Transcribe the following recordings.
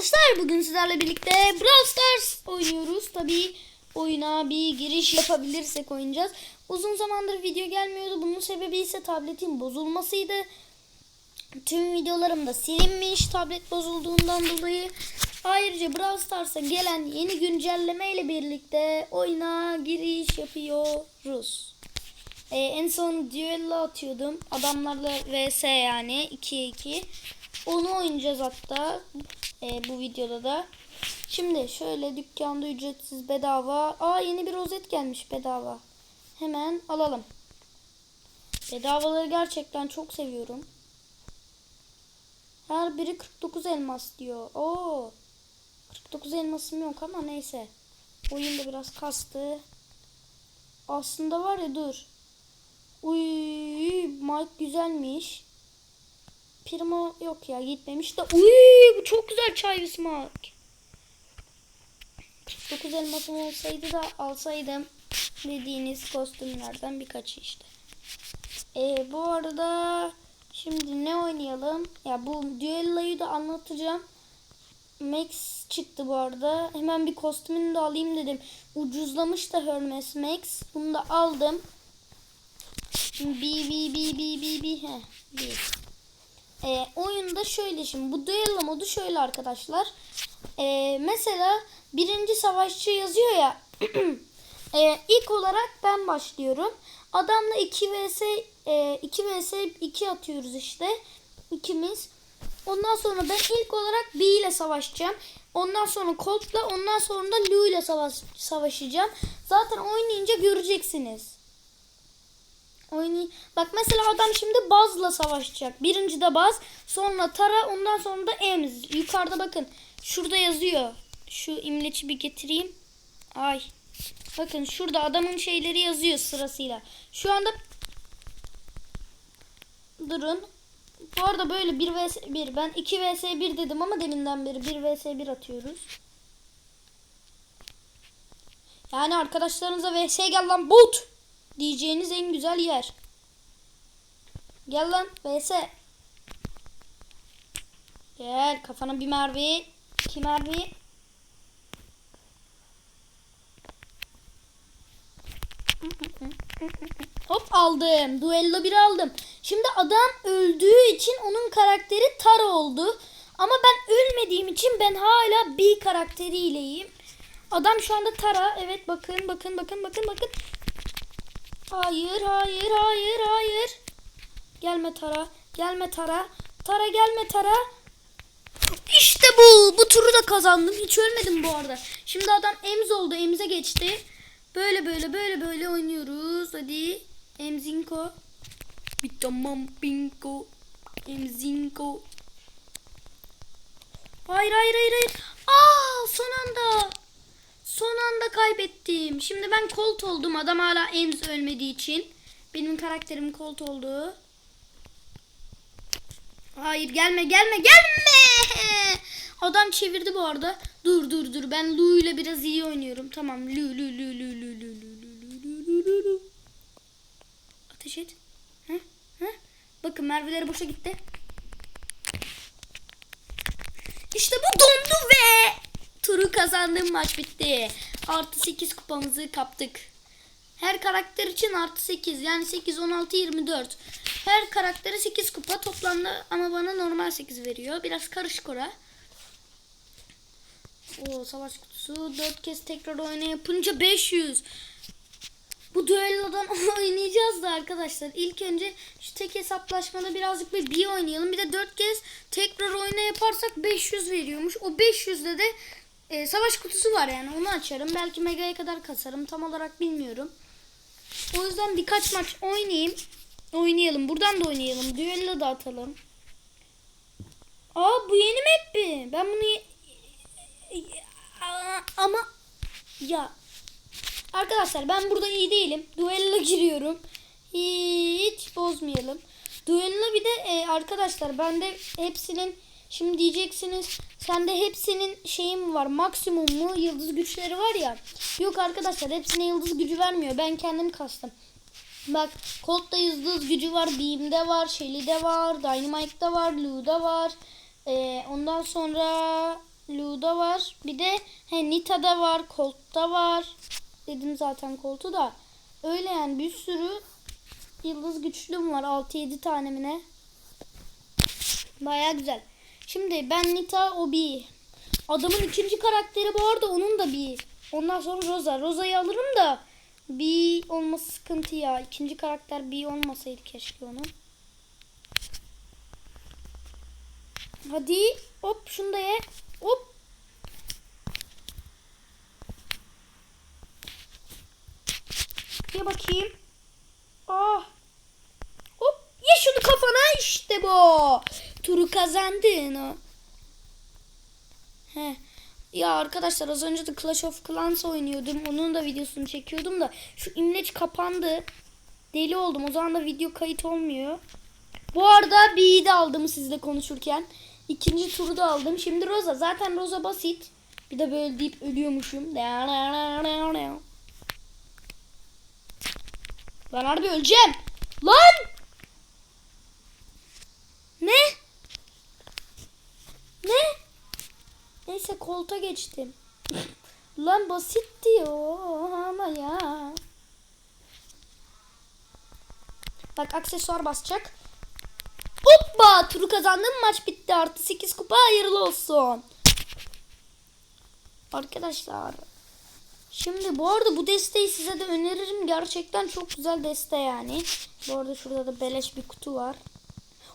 arkadaşlar bugün sizlerle birlikte Brawl Stars oynuyoruz. Tabii oyuna bir giriş yapabilirsek oynayacağız. Uzun zamandır video gelmiyordu. Bunun sebebi ise tabletin bozulmasıydı. Tüm videolarım da silinmiş tablet bozulduğundan dolayı. Ayrıca Brawl Stars'a gelen yeni güncelleme ile birlikte oyuna giriş yapıyoruz. Ee, en son düello atıyordum. Adamlarla vs yani 2'ye 2. Onu oynayacağız hatta e, bu videoda da. Şimdi şöyle dükkanda ücretsiz bedava. Aa yeni bir rozet gelmiş bedava. Hemen alalım. Bedavaları gerçekten çok seviyorum. Her biri 49 elmas diyor. Oo. 49 elmasım yok ama neyse. Oyun da biraz kastı. Aslında var ya dur. Uy, Mike güzelmiş. Primo yok ya gitmemiş de. Uy, bu çok güzel çay smak. 49 elmasım olsaydı da alsaydım dediğiniz kostümlerden birkaçı işte. Ee, bu arada şimdi ne oynayalım? Ya bu düelloyu da anlatacağım. Max çıktı bu arada. Hemen bir kostümünü de alayım dedim. Ucuzlamış da Hermes Max. Bunu da aldım. Bi bi bi bi bi bi he. Bi. Ee, oyunda şöyle şimdi bu duello modu şöyle arkadaşlar. Ee, mesela birinci savaşçı yazıyor ya. ee, ilk olarak ben başlıyorum. Adamla 2 vs e, 2 vs 2 atıyoruz işte. ikimiz. Ondan sonra ben ilk olarak B ile savaşacağım. Ondan sonra Colt'la ondan sonra da Lou ile savaş, savaşacağım. Zaten oynayınca göreceksiniz. Oynay Bak mesela adam şimdi Baz'la savaşacak. Birinci de Baz, sonra Tara, ondan sonra da Ems. Yukarıda bakın. Şurada yazıyor. Şu imleci bir getireyim. Ay. Bakın şurada adamın şeyleri yazıyor sırasıyla. Şu anda durun. Bu arada böyle 1 vs 1. Ben 2 vs 1 dedim ama deminden beri 1 vs 1 atıyoruz. Yani arkadaşlarınıza vs gel lan bot diyeceğiniz en güzel yer. Gel lan vs. Gel kafana bir mermi. iki mermi. Hop aldım. Duello bir aldım. Şimdi adam öldüğü için onun karakteri Tara oldu. Ama ben ölmediğim için ben hala B karakteriyleyim. Adam şu anda Tara. Evet bakın bakın bakın bakın bakın. Hayır hayır hayır hayır. Gelme Tara. Gelme Tara. Tara gelme Tara. İşte bu. Bu turu da kazandım. Hiç ölmedim bu arada. Şimdi adam Emz oldu. Emz'e geçti. Böyle böyle böyle böyle oynuyoruz. Hadi. Emzinko. Bir tamam binko. Emzinko. Hayır hayır hayır hayır. Aa son anda. Son anda kaybettim. Şimdi ben Colt oldum. Adam hala Ems ölmediği için. Benim karakterim Colt oldu. Hayır gelme gelme gelme. Adam çevirdi bu arada. Dur dur dur. Ben Lu ile biraz iyi oynuyorum. Tamam. Lu lu lu lu lu lu lu lu lu. Ateş et. Hı? Hı? Bakın merveleri boşa gitti. İşte bu dondu ve turu kazandığım maç bitti. Artı 8 kupamızı kaptık. Her karakter için artı 8 yani 8, 16, 24. Her karaktere 8 kupa toplamda ama bana normal 8 veriyor. Biraz karışık ora. O savaş kutusu 4 kez tekrar oyna yapınca 500. Bu düellodan oynayacağız da arkadaşlar. İlk önce şu tek hesaplaşmada birazcık bir bir oynayalım. Bir de 4 kez tekrar oyna yaparsak 500 veriyormuş. O 500'de de e, savaş kutusu var yani onu açarım. Belki megaya kadar kasarım. Tam olarak bilmiyorum. O yüzden birkaç maç oynayayım. Oynayalım. Buradan da oynayalım. Düello da atalım. Aa bu yeni map mi? Ben bunu ama ya Arkadaşlar ben burada iyi değilim. Duello giriyorum. Hiç bozmayalım. Duello bir de e, arkadaşlar bende hepsinin şimdi diyeceksiniz sende hepsinin şeyim var maksimum mu yıldız güçleri var ya. Yok arkadaşlar hepsine yıldız gücü vermiyor. Ben kendim kastım. Bak Colt'ta yıldız gücü var. Beam'de var. Shelly'de var. Dynamite'da var. Lou'da var. E, ondan sonra Lu'da var. Bir de he, Nita'da var. Colt'ta var. Dedim zaten Colt'u da. Öyle yani bir sürü yıldız güçlüm var. 6-7 tane mi ne? Baya güzel. Şimdi ben Nita o bir. Adamın ikinci karakteri bu arada onun da bir. Ondan sonra Rosa. Rosa'yı alırım da bir olması sıkıntı ya. İkinci karakter bir olmasaydı keşke onun. Hadi hop şunu da ye. Hop. Ye bakayım. Ah. Hop ye şunu kafana işte bu. Turu kazandın o. He. Ya arkadaşlar az önce de Clash of Clans oynuyordum. Onun da videosunu çekiyordum da şu imleç kapandı. Deli oldum. O zaman da video kayıt olmuyor. Bu arada B'yi de aldım sizle konuşurken. İkinci turu da aldım. Şimdi Rosa. Zaten Rosa basit. Bir de böyle deyip ölüyormuşum. Ben harbi öleceğim. Lan! Ne? Ne? Neyse kolta geçtim. Lan basit diyor ama ya. Bak aksesuar basacak. Hoppa turu kazandım maç bitti artı 8 kupa hayırlı olsun. Arkadaşlar. Şimdi bu arada bu desteği size de öneririm. Gerçekten çok güzel deste yani. Bu arada şurada da beleş bir kutu var.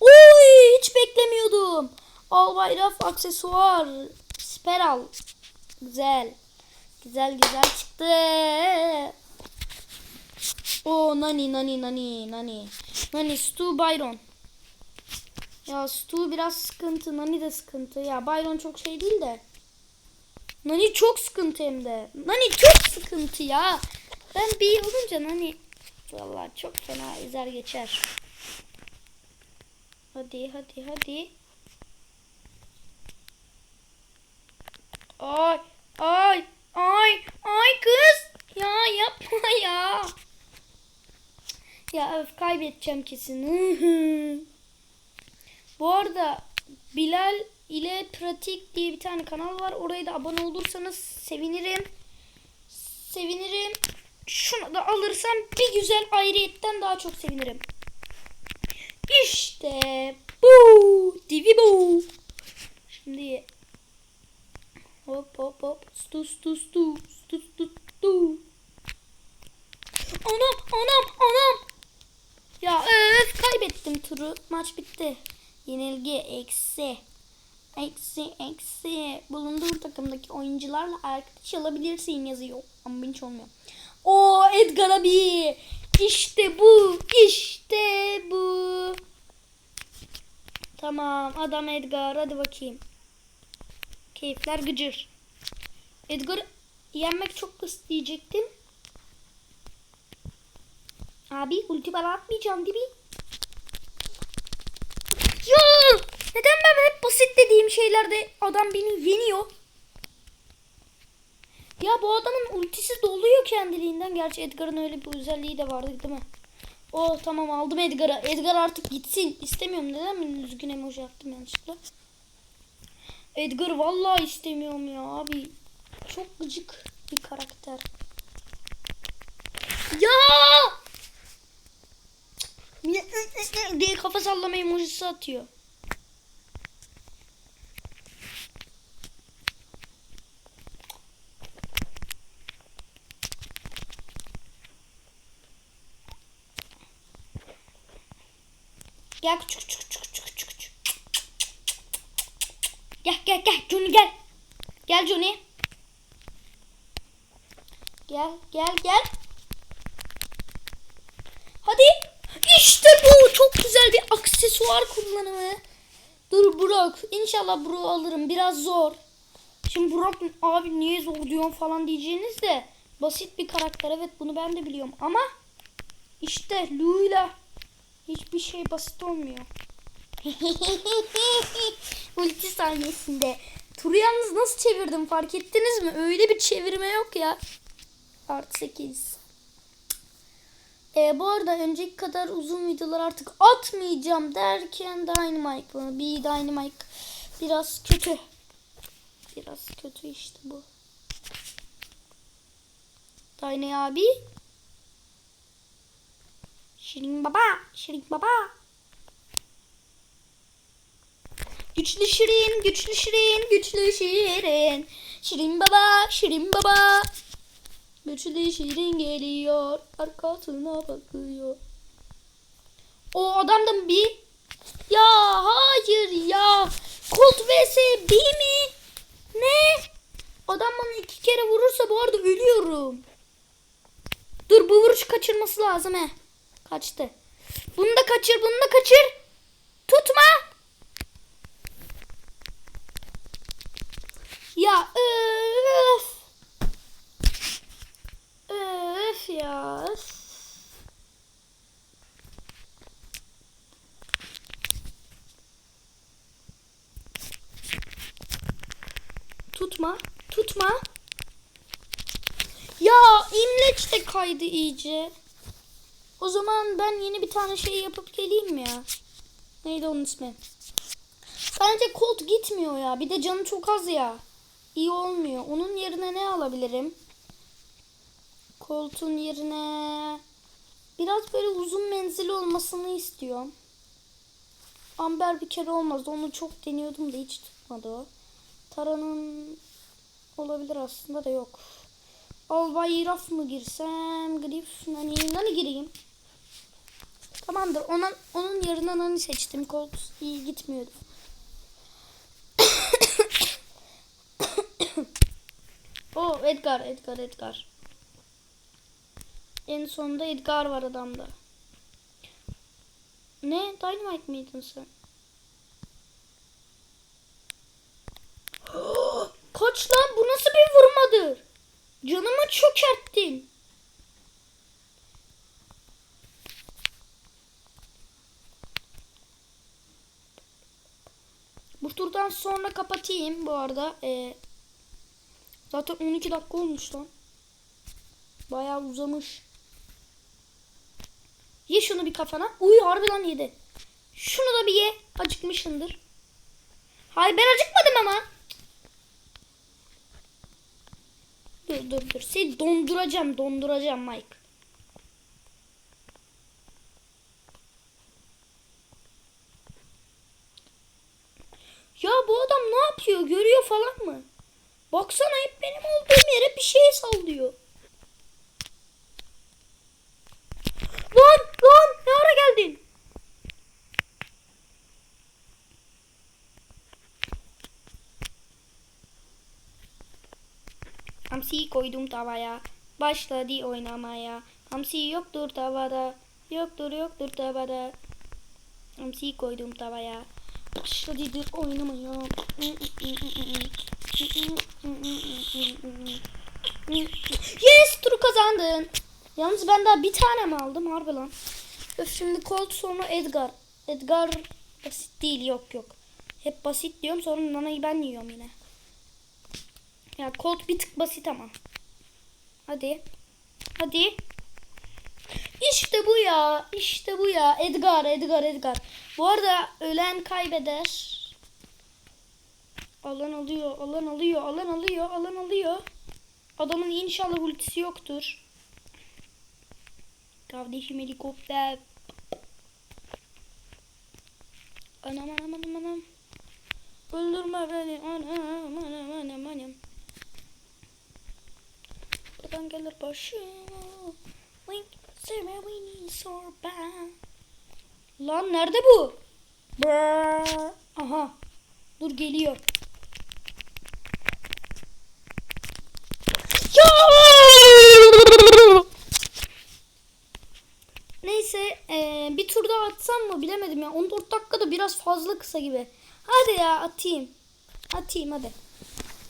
Oy hiç beklemiyordum. Al bayraf aksesuar. Speral. Güzel. Güzel güzel çıktı. O nani nani nani nani. Nani Stu Byron. Ya Stu biraz sıkıntı. Nani de sıkıntı. Ya Byron çok şey değil de. Nani çok sıkıntı hem de. Nani çok sıkıntı ya. Ben bir olunca Nani vallahi çok fena ezer geçer. Hadi hadi hadi. Ay ay ay ay kız. Ya yapma ya. Ya öf kaybedeceğim kesin. Bu arada Bilal ile Pratik diye bir tane kanal var. Oraya da abone olursanız sevinirim. Sevinirim. Şunu da alırsam bir güzel ayrıyetten daha çok sevinirim. İşte bu. Divi bu. Şimdi hop hop hop. Stu stu stu stu stu stu. Anam anam anam. Ya öf kaybettim turu. Maç bitti. Yenilgi eksi. Eksi eksi. Bulunduğu takımdaki oyuncularla arkadaş olabilirsin yazıyor. Ama hiç olmuyor. O Edgar abi. İşte bu. İşte bu. Tamam adam Edgar hadi bakayım. Keyifler gıcır. Edgar yenmek çok basit diyecektim. Abi ulti bana atmayacağım mi? Ya neden ben hep basit dediğim şeylerde adam beni yeniyor? Ya bu adamın ultisi doluyor kendiliğinden. Gerçi Edgar'ın öyle bir özelliği de vardı değil mi? Oh tamam aldım Edgar'ı. Edgar artık gitsin. İstemiyorum. Neden ben üzgün emoji yaptım yanlışlıkla? Edgar vallahi istemiyorum ya abi. Çok gıcık bir karakter. Ya! diye kafa sallama emojisi atıyor. Gel küçük küçük küçük küçük. Gel gel gel Johnny gel. Gel Johnny. Gel gel gel. Hadi. İşte bu. Çok güzel bir aksesuar kullanımı. Dur Brock. İnşallah Brock'u alırım. Biraz zor. Şimdi Brock abi niye zor diyorsun falan diyeceğiniz de basit bir karakter. Evet bunu ben de biliyorum ama işte Lu'yla hiçbir şey basit olmuyor. Ulti sayesinde. Turu yalnız nasıl çevirdim fark ettiniz mi? Öyle bir çevirme yok ya. Artı 8. Ee, bu arada önceki kadar uzun videolar artık atmayacağım derken Dynamite mı? Bir Dynamite biraz kötü. Biraz kötü işte bu. Tiny abi. Şirin baba. Şirin baba. Güçlü şirin, güçlü şirin, güçlü şirin. Şirin baba, şirin baba. Güçlü şirin geliyor, arkasına bakıyor. O adamdan bir... Ya hayır ya. Colt vs B mi? Ne? Adam bana iki kere vurursa bu arada ölüyorum. Dur bu vuruş kaçırması lazım he. Kaçtı. Bunu da kaçır, bunu da kaçır. Tutma. Ya öf. Öf ya. Tutma. Tutma. Ya imleç de kaydı iyice. O zaman ben yeni bir tane şey yapıp geleyim mi ya? Neydi onun ismi? Bence Colt gitmiyor ya. Bir de canı çok az ya. İyi olmuyor. Onun yerine ne alabilirim? Colt'un yerine biraz böyle uzun menzili olmasını istiyorum. Amber bir kere olmaz. Onu çok deniyordum da hiç tutmadı o. Tara'nın olabilir aslında da yok. Albay Raf mı girsem? Grif Nani, Nani gireyim. Tamamdır. Onun, onun yerine Nani seçtim. Colt iyi gitmiyordu. Oh Edgar, Edgar, Edgar. En sonunda Edgar var adamda. Ne? Dynamite miydin sen? Kaç lan bu nasıl bir vurmadır? Canımı çökerttin. Bu turdan sonra kapatayım bu arada. Ee, zaten 12 dakika olmuş lan. Bayağı uzamış. Ye şunu bir kafana. Uy harbiden yedi. Şunu da bir ye. Acıkmışındır. Hayır ben acıkmadım ama. Dur dur dur. Seni donduracağım donduracağım Mike. Ya bu adam ne yapıyor? Görüyor falan mı? Baksana hep benim olduğum yere bir şey sallıyor. Lan lan ne ara geldin? Hamsi koydum tavaya. Başladı oynamaya. Hamsi yoktur tavada. Yoktur yoktur tavada. Hamsi koydum tavaya. Başladı oynamaya. Yes turu kazandın. Yalnız ben daha bir tane mi aldım harbi lan. Öf şimdi Colt sonra Edgar. Edgar basit değil yok yok. Hep basit diyorum sonra Nana'yı ben yiyorum yine. Ya Colt bir tık basit ama. Hadi. Hadi. İşte bu ya. İşte bu ya. Edgar, Edgar, Edgar. Bu arada ölen kaybeder. Alan alıyor, alan alıyor, alan alıyor, alan alıyor. Adamın inşallah ultisi yoktur. Kardeşim helikopter. Anam anam anam anam. Öldürme beni anam anam anam anam. Buradan gelir başıma. Wink, seme winnie sorba. Lan nerede bu? Brrr. Aha. Dur geliyor. Ya! Neyse eee, bir tur daha atsam mı bilemedim ya. 14 dakika da biraz fazla kısa gibi. Hadi ya atayım. Atayım hadi.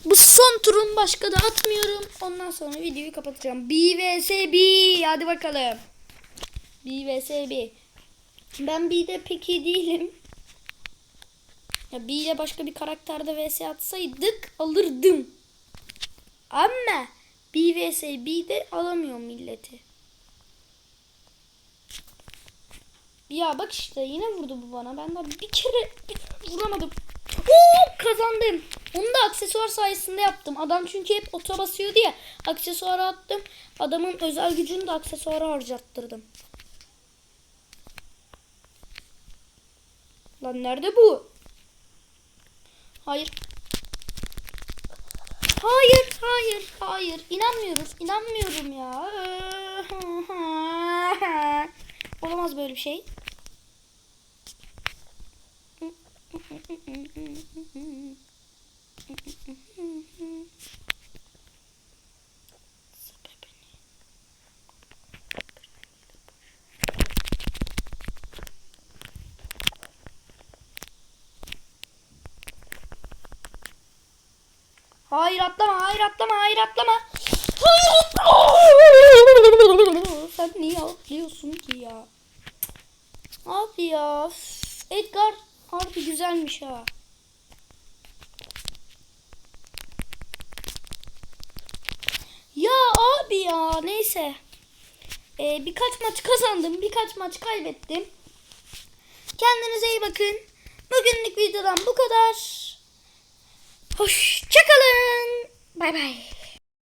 Bu son turun başka da atmıyorum. Ondan sonra videoyu kapatacağım. B vs B. Hadi bakalım. B vs B. Ben B'de pek iyi değilim. Ya B ile başka bir karakterde vs atsaydık alırdım. Ama B vs B'de alamıyorum milleti. Ya bak işte yine vurdu bu bana. Ben daha bir kere bir vuramadım. Oo kazandım. Onu da aksesuar sayesinde yaptım. Adam çünkü hep ota basıyordu ya. Aksesuara attım. Adamın özel gücünü de aksesuara harcattırdım. Lan nerede bu? Hayır. Hayır, hayır, hayır. İnanmıyoruz. İnanmıyorum ya. Olamaz böyle bir şey. Hayır atlama, hayır atlama, hayır atlama. Sen niye atlıyorsun ki ya? Abi ya. Edgar harbi güzelmiş ha. Ya abi ya neyse. Ee, birkaç maç kazandım, birkaç maç kaybettim. Kendinize iyi bakın. Bugünlük videodan bu kadar. Hoşçakalın. Bay bay.